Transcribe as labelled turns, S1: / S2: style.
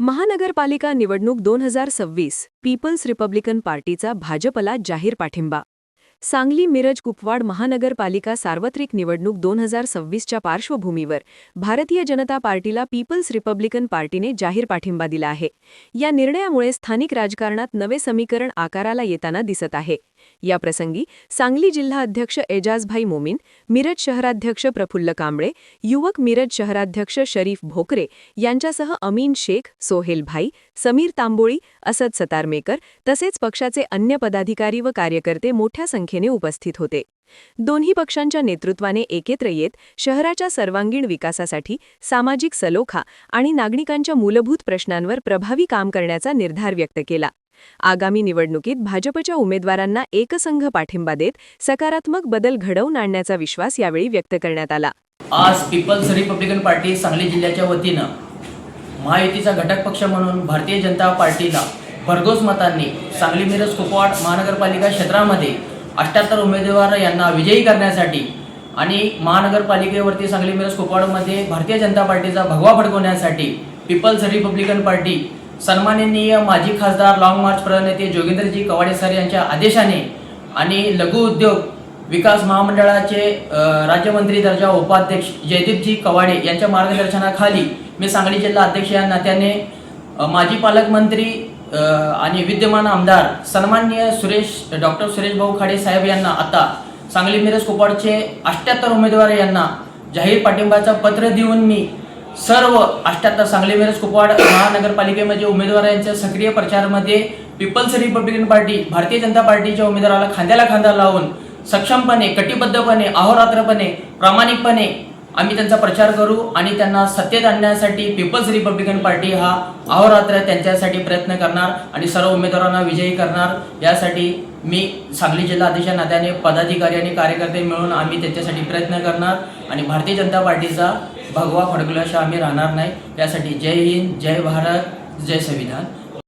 S1: महानगरपालिका निवडणूक दोन हजार सव्वीस पीपल्स रिपब्लिकन पार्टीचा भाजपला जाहीर पाठिंबा. सांगली मिरज कुपवाड महानगरपालिका सार्वत्रिक निवडणूक दोन हजार सव्वीसच्या पार्श्वभूमीवर भारतीय जनता पार्टीला पीपल्स रिपब्लिकन पार्टीने जाहीर पाठिंबा दिला आहे. या निर्णयामुळे स्थानिक राजकारणात नवे समीकरण आकाराला येताना दिसत आहे. या प्रसंगी सांगली जिल्हा अध्यक्ष एजाजभाई मोमीन मिरज शहराध्यक्ष प्रफुल्ल कांबळे युवक मिरज शहराध्यक्ष शरीफ भोकरे यांच्यासह अमीन शेख सोहेल भाई समीर तांबोळी असद सतारमेकर तसेच पक्षाचे अन्य पदाधिकारी व कार्यकर्ते मोठ्या संख्येने उपस्थित होते. दोन्ही पक्षांच्या नेतृत्वाने एकत्र येत शहराच्या सर्वांगीण विकासासाठी सामाजिक सलोखा आणि नागरिकांच्या मूलभूत प्रश्नांवर प्रभावी काम करण्याचा निर्धार व्यक्त केला. आगामी निवडणुकीत भाजपच्या उमेदवारांना एकसंघ पाठिंबा देत सकारात्मक बदल घडवून आणण्याचा विश्वास यावेळी व्यक्त करण्यात आला.
S2: आज पीपल्स रिपब्लिकन पार्टी सांगली जिल्ह्याच्या वतीनं महायुतीचा घटक पक्ष म्हणून भारतीय जनता पार्टीला भरघोस मतांनी सांगली मिरज कुपवाड महानगरपालिका क्षेत्रामध्ये अठ्ठ्याहत्तर उमेदवार यांना विजयी करण्यासाठी आणि महानगरपालिकेवरती सांगली मिरज कुपवाडमध्ये भारतीय जनता पार्टीचा भगवा फडकवण्यासाठी पीपल्स रिपब्लिकन पार्टी सन्माननीय माजी खासदार लाँग मार्च प्रणेते जोगेंद्रजी कवाडे सर यांच्या आदेशाने आणि लघु उद्योग विकास महामंडळाचे राज्यमंत्री दर्जा उपाध्यक्ष जयदीपजी कवाडे यांच्या मार्गदर्शनाखाली मी सांगली जिल्हा अध्यक्ष या नात्याने माजी पालकमंत्री आणि विद्यमान आमदार सन्माननीय सुरेश डॉक्टर सुरेश भाऊ खाडे साहेब यांना आता सांगली मिरज कोपाडचे अठ्ठ्याहत्तर उमेदवार यांना जाहीर पाठिंबाचं पत्र देऊन मी सर्व अठ्ठ्याहत्तर सांगली मिरज कुपवाड महानगरपालिकेमध्ये उमेदवारांच्या सक्रिय प्रचारामध्ये people's Republican party Bharatiya Janata पार्टीच्या उमेदवाराला खांद्याला खांदा लावून सक्षमपणे कटिबद्धपणे अहोरात्रपणे प्रामाणिकपणे आम्ही त्यांचा प्रचार करू आणि त्यांना सत्तेत आणण्यासाठी पीपल्स रिपब्लिकन पार्टी हा अहोरात्र त्यांच्यासाठी प्रयत्न करणार आणि सर्व उमेदवारांना विजयी करणार. यासाठी मी सांगली जिल्हा अध्यक्ष नात्याने पदाधिकारी आणि कार्यकर्ते मिळून आम्ही त्यांच्यासाठी प्रयत्न करणार आणि भारतीय जनता पार्टीचा भगवा फडकल्याशिवाय आम्ही राहणार नाही. यासाठी जय हिंद जय भारत जय संविधान.